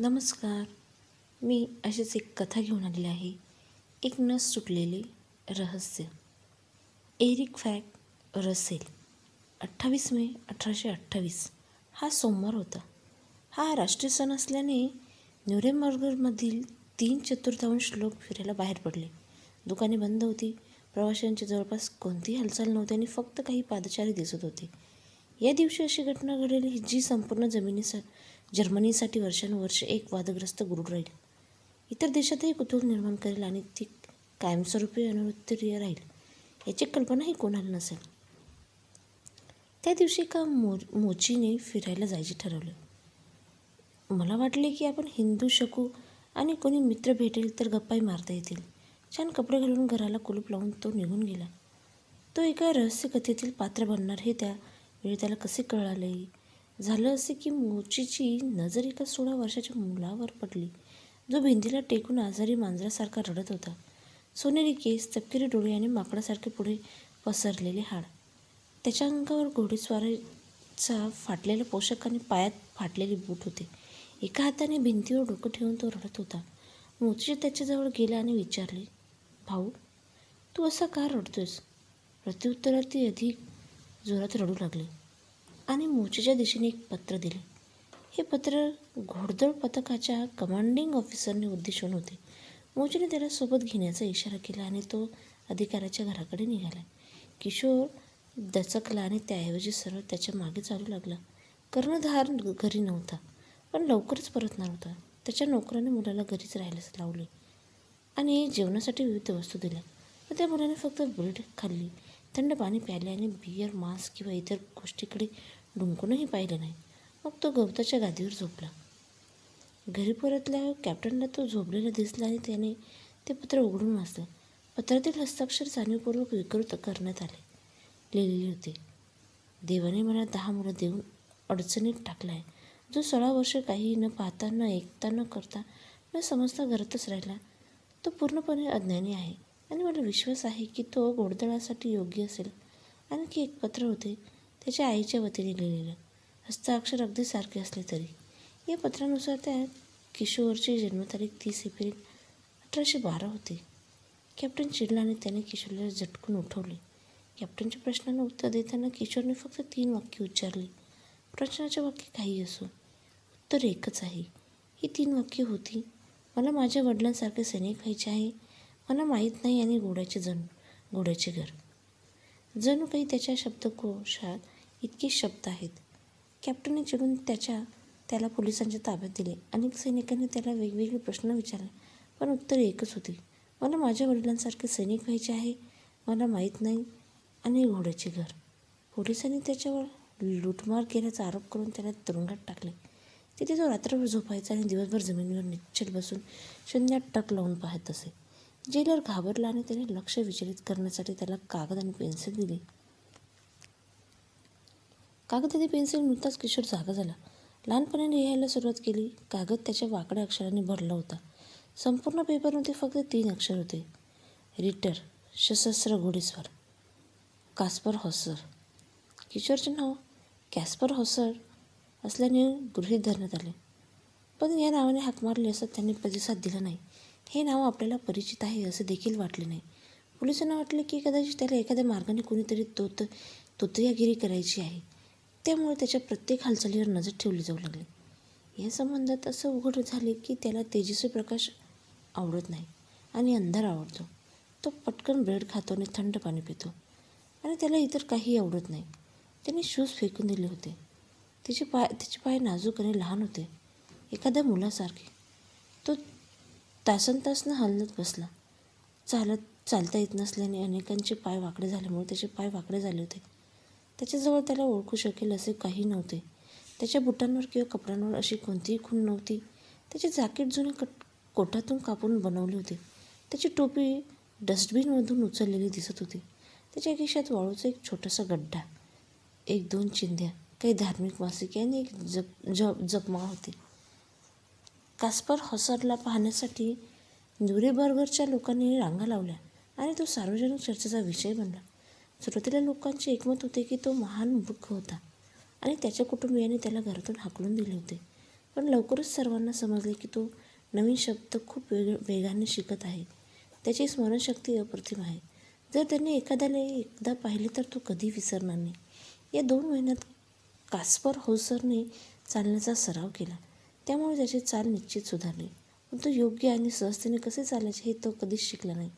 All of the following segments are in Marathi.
नमस्कार. मी अशीच एक कथा घेऊन आलेली आहे. एक नस सुटलेले रहस्य. Eric Frank Russell. अठ्ठावीस मे अठराशे अठ्ठावीस. हा सोमवार होता. हा राष्ट्रीय सण असल्याने न्युरेमर्गरमधील तीन चतुर्थांश लोक फिरायला बाहेर पडले. दुकाने बंद होती. प्रवाशांची जवळपास कोणतीही हालचाल नव्हती आणि फक्त काही पादचारी दिसत होते. या दिवशी अशी घटना घडली जी संपूर्ण जमिनीसा जर्मनीसाठी वर्षानुवर्ष एक वादग्रस्त गुरुड राहील. इतर देशातही कुतूहल निर्माण करेल आणि ती कायमस्वरूपी अनुत्तरीय राहील याची कल्पनाही कोणाला नसेल. त्या दिवशी एका मो मोचीने फिरायला जायचे ठरवले. मला वाटले की आपण हिंदू शकू आणि कोणी मित्र भेटेल तर गप्पाही मारता येतील. छान कपडे घालून घराला कुलूप लावून तो निघून गेला. तो एका रहस्यकथेतील पात्र बनणार हे त्या वेळी त्याला कसे कळाले? झालं असे की मोचीची नजर एका सोळा वर्षाच्या मुलावर पडली. जो भिंतीला टेकून आजारी मांजरासारखा रडत होता. सोनेरी केस तपकिरी डोळे आणि माकडासारखे पुढे पसरलेले हाड. त्याच्या अंगावर घोडेस्वारीचा फाटलेला पोषक आणि पायात फाटलेले बूट होते. एका हाताने भिंतीवर डोकं ठेवून तो रडत होता. मोची त्याच्याजवळ गेला आणि विचारले भाऊ तू असा का रडतोयस? प्रत्युत्तरात ती अधिक जोरात रडू लागली. आणि मोचीच्या दिशेने एक पत्र दिले. हे पत्र घोडदळ पथकाच्या कमांडिंग ऑफिसरने उद्देशून होते. मोचेने त्याला सोबत घेण्याचा इशारा केला आणि तो अधिकाऱ्याच्या घराकडे निघाला. किशोर दचकला आणि त्याऐवजी सरळ त्याच्यामागे चालू लागला. कर्णधार घरी नव्हता पण लवकरच परतणार होता त्याच्या नोकराने मुलाला घरीच राहायला लावले आणि जेवणासाठी विविध वस्तू दिल्या. पण त्या मुलाने फक्त ब्रेड खाल्ली थंड पाणी प्यायले आणि बियर मांस किंवा इतर गोष्टीकडे डुंकूनही पाहिलं नाही. मग तो गवताच्या गादीवर झोपला. घरी परतल्यावर कॅप्टनला तो झोपलेला दिसला आणि त्याने ते पत्र उघडून वाचलं. पत्रातील हस्ताक्षर जाणीवपूर्वक विकृत करण्यात आले. लिहिलेले होते देवाने मला दहा मुलं देऊन अडचणीत टाकला आहे. जो सोळा वर्ष काही न पाहता न ऐकता न करता न समजता घरातच राहिला तो पूर्णपणे अज्ञानी आहे. आणि मला विश्वास आहे की तो गोडदळासाठी योग्य असेल. आणखी एक पत्र होते त्याच्या आईच्या वतीने लिहिलेलं. हस्ताक्षर अगदी सारखे असले तरी. या पत्रानुसार त्या किशोरची जन्मतारीख तीस एप्रिल अठराशे बारा होती. कॅप्टन चिडला आणि त्याने किशोरला झटकून उठवले. कॅप्टनच्या प्रश्नांना उत्तर देताना किशोरने फक्त तीन वाक्य उच्चारली. प्रश्नाचे वाक्य काही असो. उत्तर एकच आहे. ही तीन वाक्य होती. मला माझ्या वडिलांसारखे सैनिक व्हायचे आहे. मला माहीत नाही आणि घोड्याचे जण घोड्याचे घर. जणू काही त्याच्या शब्दकोशात इतके शब्द आहेत कॅप्टनने चिडून त्याच्या त्याला पोलिसांच्या ताब्यात दिले अनेक सैनिकांनी त्याला वेगवेगळे प्रश्न विचारले. पण उत्तर एकच होती. मला माझ्या वडिलांसारखे सैनिक व्हायचे आहे मला माहीत नाही आणि घोड्याचे घर. पोलिसांनी त्याच्यावर लूटमार केल्याचा आरोप करून त्याला तुरुंगात टाकले. तिथे तो रात्रभर झोपायचा आणि दिवसभर जमिनीवर निश्चल बसून शून्यात टक लावून पाहत असे. जेलर घाबरला आणि त्याने लक्ष विचलित करण्यासाठी त्याला कागद आणि पेन्सिल दिली. कागद आणि पेन्सिल मिळताच किशोर जागा झाला. लहानपणाने लिहायला सुरुवात केली. कागद त्याच्या वाकड्या अक्षरांनी भरला होता. संपूर्ण पेपरमध्ये फक्त तीन अक्षर होते. रिटर सशस्त्र घोडेस्वार कास्पर हॉसर किशोरचे नाव कॅस्पर हॉसर असल्याने गृहीत धरण्यात आले. पण या नावाने हाक मारली असत त्यांनी प्रतिसाद दिला नाही. हे नाव आपल्याला परिचित आहे असे देखील वाटले नाही. पोलिसांना वाटले की कदाचित त्याला एखाद्या मार्गाने कोणीतरी तोत तोतयागिरी करायची आहे. त्यामुळे त्याच्या प्रत्येक हालचालीवर नजर ठेवली जाऊ लागली. या संबंधात असं उघड झाले की त्याला तेजस्वी प्रकाश आवडत नाही आणि अंधार आवडतो. तो पटकन ब्रेड खातो आणि थंड पाणी पितो. आणि त्याला इतर काही आवडत नाही. त्याने शूज फेकून दिले होते. त्याचे पाय त्याचे पाय नाजूक आणि लहान होते. एखाद्या मुलासारखे. तो तासन तासनं हलत बसला. चालत चालता येत नसल्याने अनेकांचे पाय वाकडे झाल्यामुळे त्याचे पाय वाकडे झाले होते. त्याच्याजवळ त्याला ओळखू शकेल असे काही नव्हते. त्याच्या बुटांवर किंवा कपड्यांवर अशी कोणतीही खूण नव्हती. त्याचे जाकीट जुने कट कोटातून कापून बनवले होते. त्याची टोपी डस्टबिनमधून उचललेली दिसत होती. त्याच्या खिशात वाळूचा एक छोटासा गड्डा एक दोन चिंध्या काही धार्मिक मासिके आणि एक जप जप जपमाळ होती. कास्पर हॉसरला पाहण्यासाठी न्युरेबर्गरच्या लोकांनी रांगा लावल्या आणि तो सार्वजनिक चर्चेचा विषय बनला. सुरुवातीला लोकांचे एकमत होते की तो महान मूर्ख होता आणि त्याच्या कुटुंबियांनी त्याला घरातून हाकलून दिले होते. पण लवकरच सर्वांना समजले की तो नवीन शब्द खूप वेग वेगाने शिकत आहे. त्याची स्मरणशक्ती अप्रतिम आहे. जर त्यांनी एखाद्याला एकदा पाहिले तर तो कधी विसरणार नाही. या दोन महिन्यात कास्पर हौसरने चालण्याचा सराव केला. त्यामुळे त्याची चाल निश्चित सुधारली. पण तो योग्य आणि सहजतेने कसे चालायचे हे तो कधीच शिकला नाही.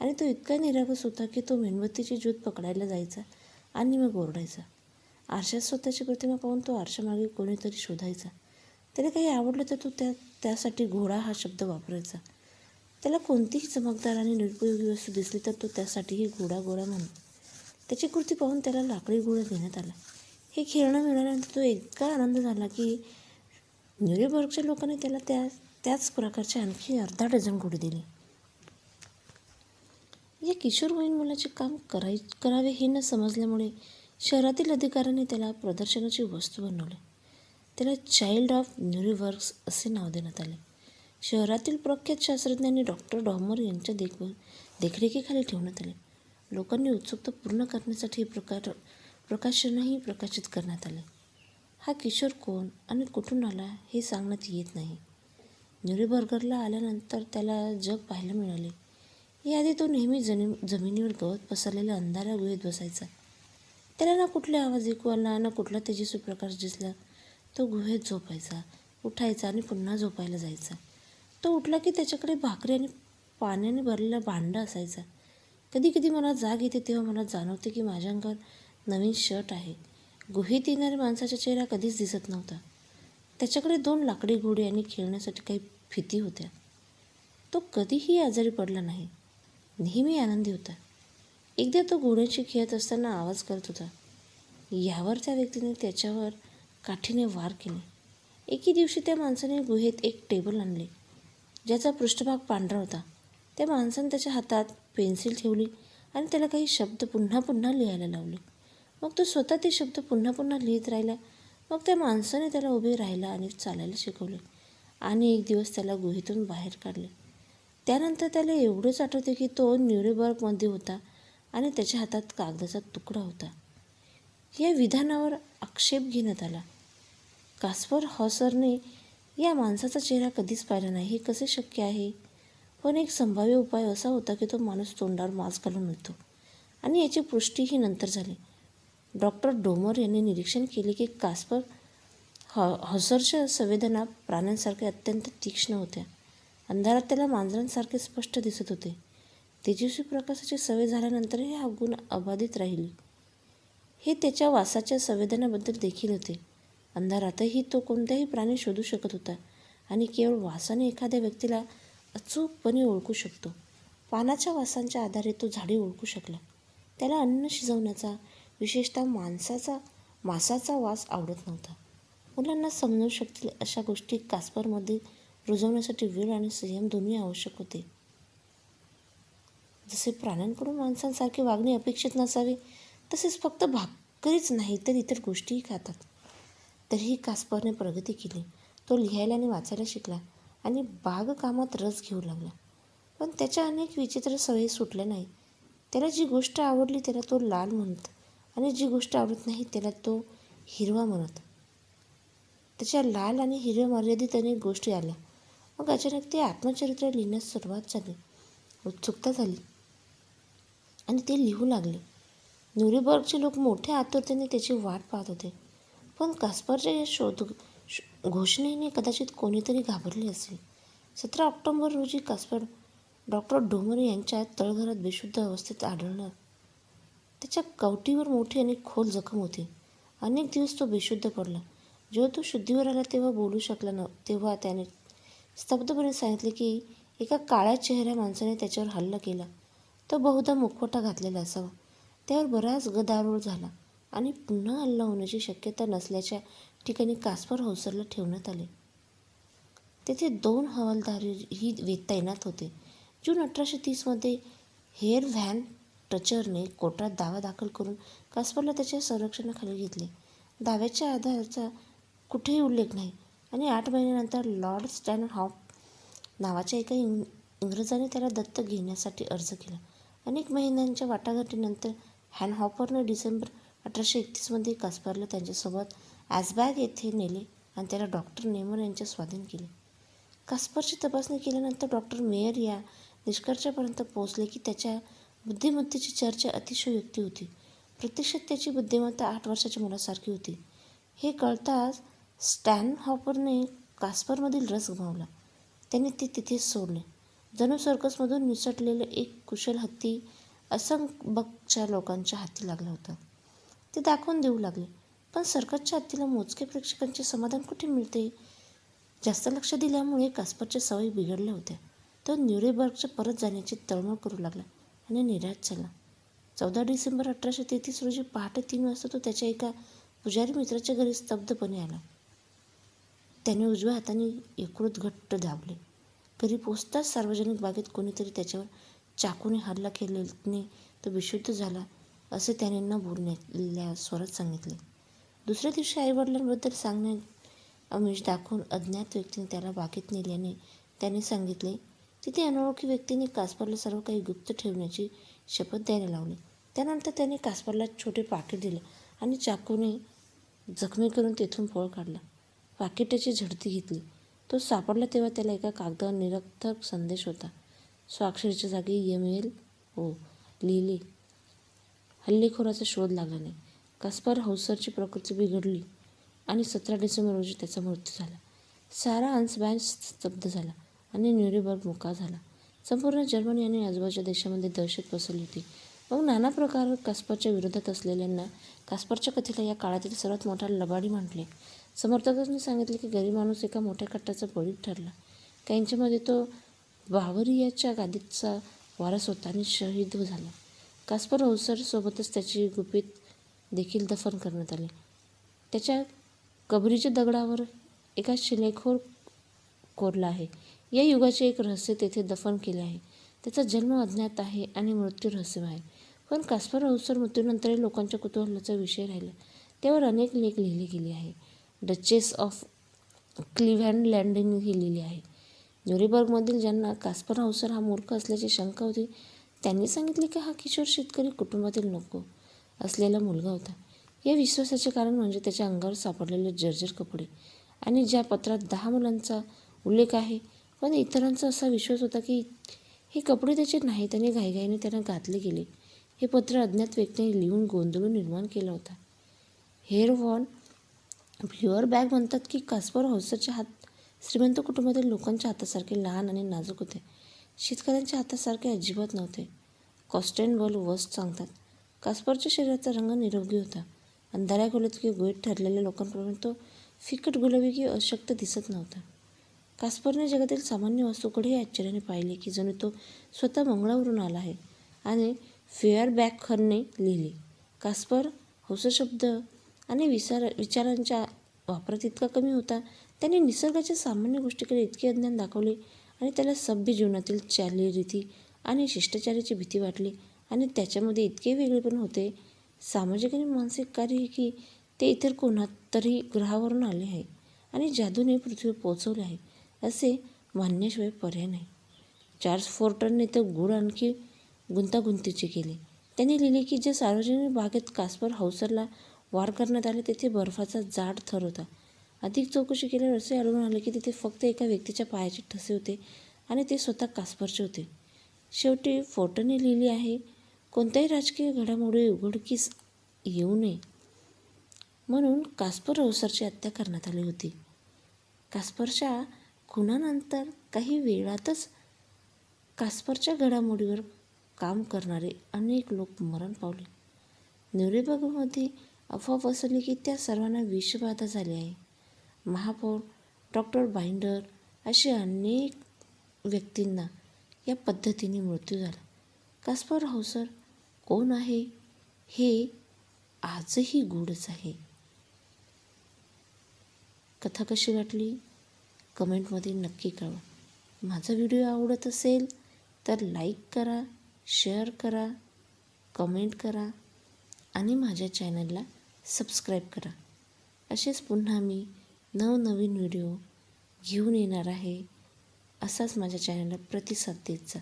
आणि तो इतका निरागस होता की तो मेणबत्तीची ज्योत पकडायला जायचा आणि मग ओरडायचा. आरशात स्वतःची प्रतिमा पाहून तो आरशामागे कोणीतरी शोधायचा. त्याला काही आवडलं तर तो त्या त्यासाठी घोडा हा शब्द वापरायचा. त्याला कोणतीही चमकदार आणि निरुपयोगी वस्तू दिसली तर तो त्यासाठीही घोडा गोळा म्हणून त्याची कृती पाहून त्याला लाकडी घोडा देण्यात आला. हे खेळणं मिळाल्यानंतर तो इतका आनंद झाला की न्यूरीबर्गच्या लोकांनी त्याला त्या त्याच प्रकारचे आणखी अर्धा डझन घोडे दिले. या किशोरवयीन मुलाचे काम कराय करावे हे न समजल्यामुळे शहरातील अधिकाऱ्यांनी त्याला प्रदर्शनाची वस्तू बनवली. त्याला चाइल्ड ऑफ न्यूरीवर्क्स असे नाव देण्यात आले. शहरातील प्रख्यात शास्त्रज्ञांनी डॉक्टर डॉमर यांच्या देख देखरेखीखाली ठेवण्यात आले. लोकांनी उत्सुकता पूर्ण करण्यासाठी हे प्रकार प्रकाशनही प्रकाशित करण्यात आले. हा किशोर कोण आणि कुठून आला हे सांगण्यात येत नाही. न्युरीबर्गरला आल्यानंतर त्याला जग पाहायला मिळाले. याआधी तो नेहमी जनी जमिनीवर गवत पसरलेल्या अंधाऱ्या गुहेत बसायचा. त्याला ना कुठले आवाज ऐकू आला ना कुठला तेजस्वी प्रकाश दिसला. तो गुहेत झोपायचा उठायचा आणि पुन्हा झोपायला जायचा. तो उठला की त्याच्याकडे भाकरी आणि पाण्याने भरलेला भांडं असायचा. कधी कधी मला जाग येते तेव्हा मला जाणवते की माझ्या अंगावर नवीन शर्ट आहे. गुहेत येणाऱ्या माणसाचा चेहरा कधीच दिसत नव्हता. त्याच्याकडे दोन लाकडी घोडे आणि खेळण्यासाठी काही फिती होत्या. तो कधीही आजारी पडला नाही. नेहमी आनंदी होता. एकदा तो घोड्यांशी खेळत असताना आवाज करत होता यावर त्या व्यक्तीने त्याच्यावर काठीने वार केले. एके दिवशी त्या माणसाने गुहेत एक टेबल आणले ज्याचा पृष्ठभाग पांढरा होता. त्या माणसाने त्याच्या हातात पेन्सिल ठेवली आणि त्याला काही शब्द पुन्हा पुन्हा लिहायला लावले. मग तो स्वतः ते शब्द पुन्हा पुन्हा लिहित राहिला. मग त्या माणसाने त्याला उभे राहिला आणि चालायला शिकवले आणि एक दिवस त्याला गुहेतून बाहेर काढले. त्यानंतर त्याला एवढंच आठवते की तो न्यूरेबर्गमध्ये होता आणि त्याच्या हातात कागदाचा तुकडा होता. या विधानावर आक्षेप घेण्यात आला. कास्पर हॉसरने या माणसाचा चेहरा कधीच पाहिला नाही. हे कसे शक्य आहे? पण एक संभाव्य उपाय असा होता की तो माणूस तोंडावर मास्क घालून येतो आणि याची पुष्टीही नंतर झाली. डॉक्टर डोमर यांनी निरीक्षण केले की कास्पर ह हॉसरच्या संवेदना प्राण्यांसारख्या अत्यंत तीक्ष्ण होत्या. अंधारात त्याला मांजरांसारखे स्पष्ट दिसत होते. तेजस्वी प्रकाशाची सवय झाल्यानंतरही हा गुण अबाधित राहिली. हे त्याच्या वासाच्या संवेदनाबद्दल देखील होते. अंधारातही तो कोणताही प्राणी शोधू शकत होता आणि केवळ वासाने एखाद्या व्यक्तीला अचूकपणे ओळखू शकतो. पानाच्या वासांच्या आधारे तो झाडे ओळखू शकला. त्याला अन्न शिजवण्याचा विशेषतः माणसाचा मांसाचा वास आवडत नव्हता. मुलांना समजू शकतील अशा गोष्टी कास्परमध्ये रुजवण्यासाठी वेळ आणि संयम दोन्ही आवश्यक होते. जसे प्राण्यांकडून माणसांसारखे वागणे अपेक्षित नसावी तसेच फक्त भाकरीच नाही तर इतर गोष्टीही खातात. तरीही कास्परने प्रगती केली. तो लिहायला आणि वाचायला शिकला आणि बागकामात रस घेऊ लागला. पण त्याच्या अनेक विचित्र सवयी सुटल्या नाही त्याला जी गोष्ट आवडली त्याला तो लाल म्हणत आणि जी गोष्ट आवडत नाही त्याला तो हिरवा म्हणत. त्याच्या लाल आणि हिरव्या मर्यादित अनेक गोष्टी आल्या. मग अचानक ते आत्मचरित्र लिहिण्यास सुरुवात झाली. उत्सुकता झाली. आणि ते लिहू लागले. न्यूरीबर्गचे लोक मोठ्या आतुरतेने त्याची वाट पाहत होते. पण कास्परच्या या शोध घोषणेने कदाचित कोणीतरी घाबरले असेल. सतरा ऑक्टोंबर रोजी कास्पर डॉक्टर डोमर यांच्या तळघरात बेशुद्ध अवस्थेत आढळणार. त्याच्या कवटीवर मोठी आणि खोल जखम होती. अनेक दिवस तो बेशुद्ध पडला. जेव्हा तो शुद्धीवर आला तेव्हा बोलू शकला न तेव्हा त्याने स्तब्धपणे सांगितले की एका काळ्या चेहऱ्या माणसाने त्याच्यावर हल्ला केला. तो बहुधा मुखवटा घातलेला असावा. त्यावर बराच गदारोळ झाला आणि पुन्हा हल्ला होण्याची शक्यता नसल्याच्या ठिकाणी कास्पर हौसरला ठेवण्यात आले. तेथे दोन हवालदार ही तैनात होते. जून अठराशे तीसमध्ये हेअर व्हॅन टचरने कोर्टात दावा दाखल करून कास्परला त्याच्या संरक्षणाखाली घेतले. दाव्याच्या आधाराचा कुठेही उल्लेख नाही आणि आठ महिन्यानंतर लॉर्ड स्टॅन हॉप नावाच्या एका इंग इंग्रजाने त्याला दत्तक घेण्यासाठी अर्ज केला. अनेक महिन्यांच्या वाटाघाटीनंतर हॅनहॉपरने डिसेंबर अठराशे एकतीसमध्ये कास्परला त्यांच्यासोबत ॲसबॅग येथे नेले आणि त्याला डॉक्टर नेमर यांच्या स्वाधीन केले. कास्परची तपासणी केल्यानंतर डॉक्टर मेयर या निष्कर्षापर्यंत पोहोचले की त्याच्या बुद्धिमत्तेची चर्चा अतिशय युक्ती होती. प्रत्यक्षात त्याची बुद्धिमत्ता आठ वर्षाच्या मुलासारखी होती. हे कळताच स्टॅन हॉपरने कास्परमधील रस गमावला. त्याने ते तिथेच सोडले. जणू सर्कसमधून निसटलेलं एक कुशल हत्ती असंख्य लोकांच्या हाती लागला होता. ते दाखवून देऊ लागले. पण सर्कसच्या हत्तीला मोजके प्रेक्षकांचे समाधान कुठे मिळते? जास्त लक्ष दिल्यामुळे कास्परच्या सवयी बिघडल्या होत्या. तो न्यूरेबर्गच्या परत जाण्याची तळमळ करू लागला. आणि निराश झाला. चौदा डिसेंबर अठराशे तेहतीस रोजी पहाटे तीन वाजता तो त्याच्या एका पुजारी मित्राच्या घरी स्तब्धपणे आला. त्याने उजव्या हाताने यकृत घट्ट दाबले. घरी पोचताच सार्वजनिक बागेत कोणीतरी त्याच्यावर चाकूने हल्ला केल्याने तो विशुद्ध झाला असे त्याने न बोलण्याल्या स्वरात सांगितले. दुसऱ्या दिवशी आईवडिलांबद्दल सांगण्यात अमिष दाखवून अज्ञात व्यक्तीने त्याला बागेत नेल्याने त्याने सांगितले तिथे अनोळखी व्यक्तीने कास्परला सर्व काही गुप्त ठेवण्याची शपथ द्यायला लावली. त्यानंतर त्याने कास्परला छोटे पाकिट दिले आणि चाकूने जखमी करून तेथून पळ काढला. पाकिटाची झडती घेतली. तो सापडला तेव्हा त्याला एका कागदावर निरर्थक संदेश होता. स्वाक्षरीच्या जागी एम एल ओ लिहिले हल्लेखोराचा शोध लागला नाही. कास्पर हौसरची प्रकृती बिघडली आणि सतरा डिसेंबर रोजी त्याचा मृत्यू झाला. सारा अन्सबॅच स्तब्ध झाला. आणि न्यूरीबर्ग मुका झाला. संपूर्ण जर्मनी आणि आजूबाजूच्या देशामध्ये दहशत पसरली होती. मग नाना प्रकार कास्परच्या विरोधात असलेल्यांना कास्परच्या कथेला या काळातील सर्वात मोठा लबाडी म्हटले. समर्थकांनी सांगितले की गरीब माणूस एका मोठ्या कट्टाचा बळी ठरला. त्यांच्यामध्ये तो बावरियाच्या गादीचा वारस होता आणि शहीद झाला. कास्पर सोबतच त्याची गुपित देखील दफन करण्यात आले. त्याच्या कबरीच्या दगडावर एका शिलेखोर कोरला आहे. या युगाचे एक रहस्य तेथे दफन केले आहे. त्याचा जन्म अज्ञात आहे आणि मृत्यू रहस्य आहे. पण कास्पर अवसर मृत्यूनंतरही लोकांच्या कुतूहलाचा विषय राहिला. त्यावर अनेक लेख लिहिले गेले आहे. डचेस ऑफ क्लिव्हँड लँडिंग ही लिहिली आहे. न्युरीबर्गमधील ज्यांना कास्पर हौसर हा मूर्ख असल्याची शंका होती त्यांनी सांगितले की हा किशोर शेतकरी कुटुंबातील नको असलेला मुलगा होता. या विश्वासाचे कारण म्हणजे त्याच्या अंगावर सापडलेले जर्जर कपडे आणि ज्या पत्रात दहा मुलांचा उल्लेख आहे पण इतरांचा असा विश्वास होता की हे कपडे त्याचे नाहीत आणि घाईघाईने त्यांना घातले गेले. हे पत्र अज्ञात व्यक्तीने लिहून गोंधळून निर्माण केला होता. हेअर वॉन फ्ल्युअर बॅग म्हणतात की कास्पर हौसरच्या हात श्रीमंत कुटुंबातील लोकांच्या हातासारखे लहान आणि नाजूक होते. शेतकऱ्यांच्या हातासारखे अजिबात नव्हते. कॉस्टेनबल वस्ट सांगतात कास्परच्या शरीराचा रंग निरोगी होता. अंधाऱ्या खोलीत की गोईट ठरलेल्या लोकांप्रमाणे तो फिकट गुलाबी की अशक्त दिसत नव्हता. कास्परने जगातील सामान्य वस्तूकडेही आश्चर्याने पाहिले की जणू तो स्वतः मंगळावरून आला आहे आणि फेअर बॅकखरने लिहिले. कास्पर हौस शब्द आणि विचार विचारांच्या वापरात इतका कमी होता. त्याने निसर्गाच्या सामान्य गोष्टीकडे इतके अज्ञान दाखवले आणि त्याला सभ्य जीवनातील चालीरीती आणि शिष्टाचाराची भीती वाटली आणि त्याच्यामध्ये इतके वेगळेपण होते. सामाजिक आणि मानसिक कार्य की ते इतर कोणात तरी ग्रहावरून आले आहे आणि जादूने पृथ्वीवर पोचवले आहे. असे मानण्याशिवाय पर्याय नाही. चार्ल्स फोर्टनने तर गूढ आणखी गुंतागुंतीचे केले. त्यांनी लिहिले की ज्या सार्वजनिक बागेत कास्पर हौसरला वार करण्यात आले तेथे बर्फाचा जाड थर होता. अधिक चौकशी केल्यावर असे आढळून आले की तिथे फक्त एका व्यक्तीच्या पायाचे ठसे होते आणि ते स्वतः कास्परचे होते. शेवटी फोर्टने लिहिली आहे कोणत्याही राजकीय घडामोडी उघडकीस येऊ नये. म्हणून कास्पर हौसरची हत्या करण्यात आली होती. कास्परच्या खुनानंतर काही वेळातच कास्परच्या घडामोडीवर काम करणारे अनेक लोक मरण पावले. न्यूरेबर्गमध्ये अफवा पसरली की त्या सर्वांना विषबाधा झाली आहे. महापौर डॉक्टर बाइंडर असे अनेक व्यक्तींना या पद्धतीने मृत्यू झाला. कास्पर हौसर कोण आहे? हे आजही गूढच आहे. कथा कशी वाटली? कमेंटमध्ये नक्की कळवा. माझा व्हिडिओ आवडत असेल तर लाईक करा शेअर करा कमेंट करा आणि माझ्या चॅनलला सबस्क्राईब करा. असेच पुन्हा मी नवनवीन व्हिडिओ घेऊन येणार आहे. असाच माझ्या चॅनलला प्रतिसाद देत जा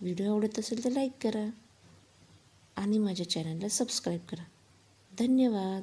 व्हिडिओ आवडत असेल तर लाईक करा आणि माझ्या चॅनलला सबस्क्राईब करा. धन्यवाद.